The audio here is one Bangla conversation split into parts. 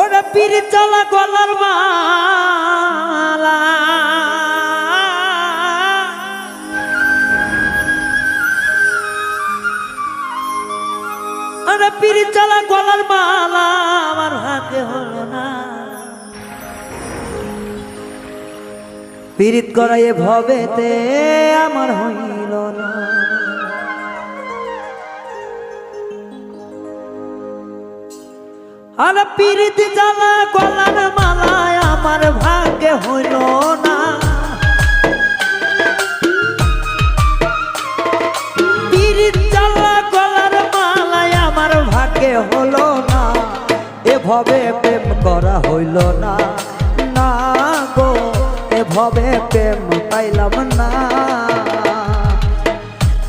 ওরে পীর চলা গলার মালা। ওরে পীর চলা গলার মালা আমার হাতে হলো না। পীড়িত করাইয়ে ভবেতে আমার হইল আর পীড়িত জ্বালা গলার মালায় আমার ভাগ্যে হইল না। পীড়িত জ্বালা গলার মালায় আমার ভাগ্যে হলো না। এভাবে প্রেম করা হইল না। না গো, এভাবে প্রেম পাইলাম না।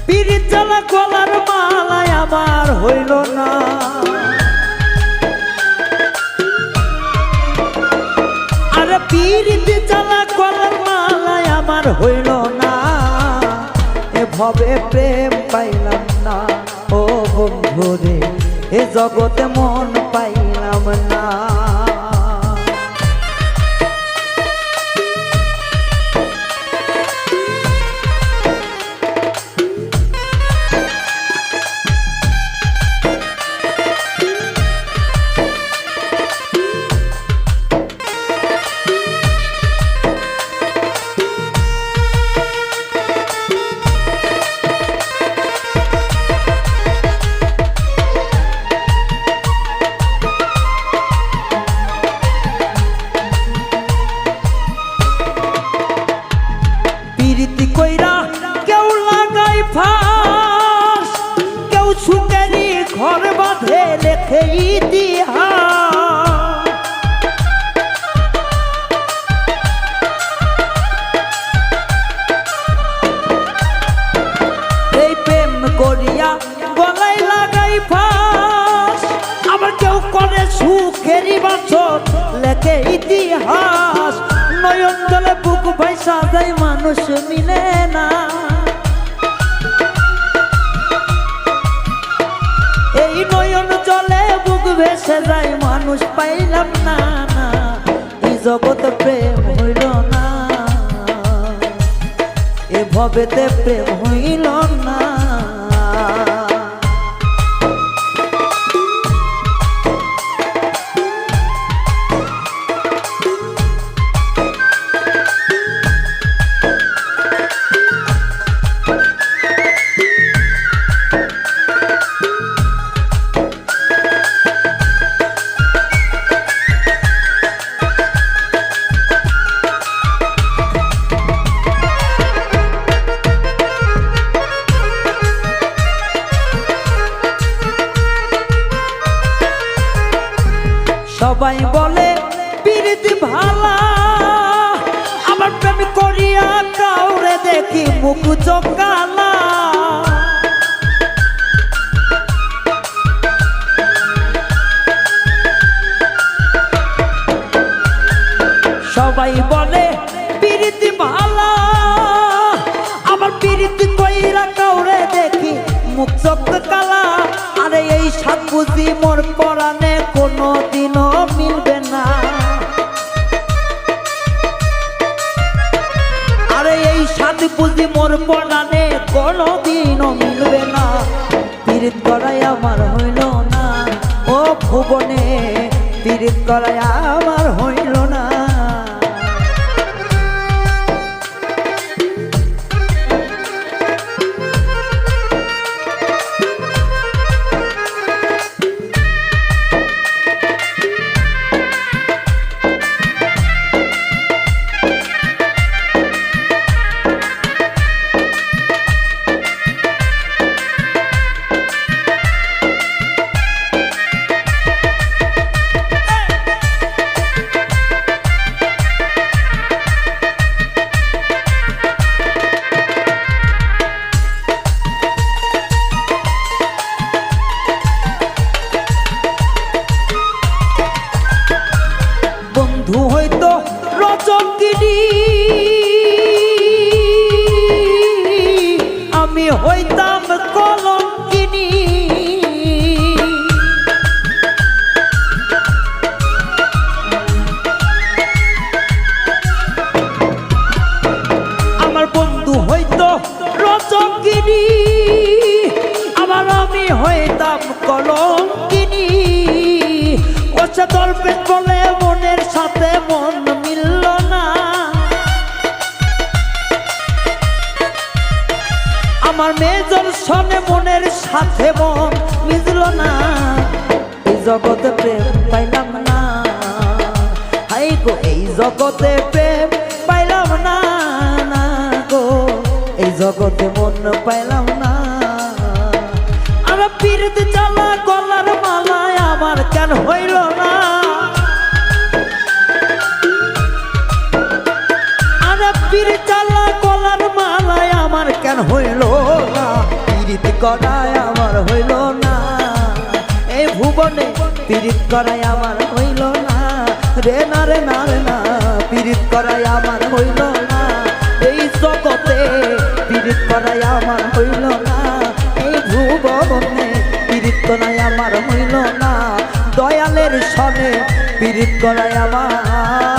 পীড়িত জ্বালা গলার মালায় আমার হইল না। পীড়িত জ্বালা গলার মালায় আমার হইল না। এভাবে প্রেম পাইলাম না। ও বন্ধু রে এ জগতে মন পাইলাম না। করিয়া গলায় লাগাই ফাঁস। আবার কেউ করে সুখেরই বাসন লেখে ইতিহাস। নয়ন জলে বুক ভাইসা যায় মানুষ মিলে না। বুক যাই মানুষ পাইলাম না না। এই জগৎ প্রেম হইল না। এ ভবেতে প্রেম হইল না। সবাই বলে বিরতি ভালা, আমার প্রেম করিয়া কাউরে দেখি মুখ চকালা। সবাই বলে ভালা, আমার কইরা কাউরে দেখি মুখ আরে এই সাত বুঝি মোর পরানে বুঝি মোর পড়ানে কোনো দিনও মিলবে না। তীর্থ করাই আমার হইল না। ও ভুবনে তীর্থ করাই বলছে দরবেশ বলে মনের সাথে মন মিলল না। আমার মেজর সনে মনের সাথে মন মিলল না। এই জগতে প্রেম পাইলাম না। হাই গো, এই জগতে প্রেম পাইলাম না না গো। এই জগতে মন পাইলাম না। আর পীরতে চালা গলার মালায় আমার কেন হইল ভুবনে পীড়িত করায় আমার হইল না। রে না রে না রে না, পীড়িত করাই আমার হইল না। এই জগতে পীড়িত করাই আমার হইল না। এই ভুবনে পীড়িত করাই আমার হইল না। দয়ালের সনে পীড়িত করাই আমার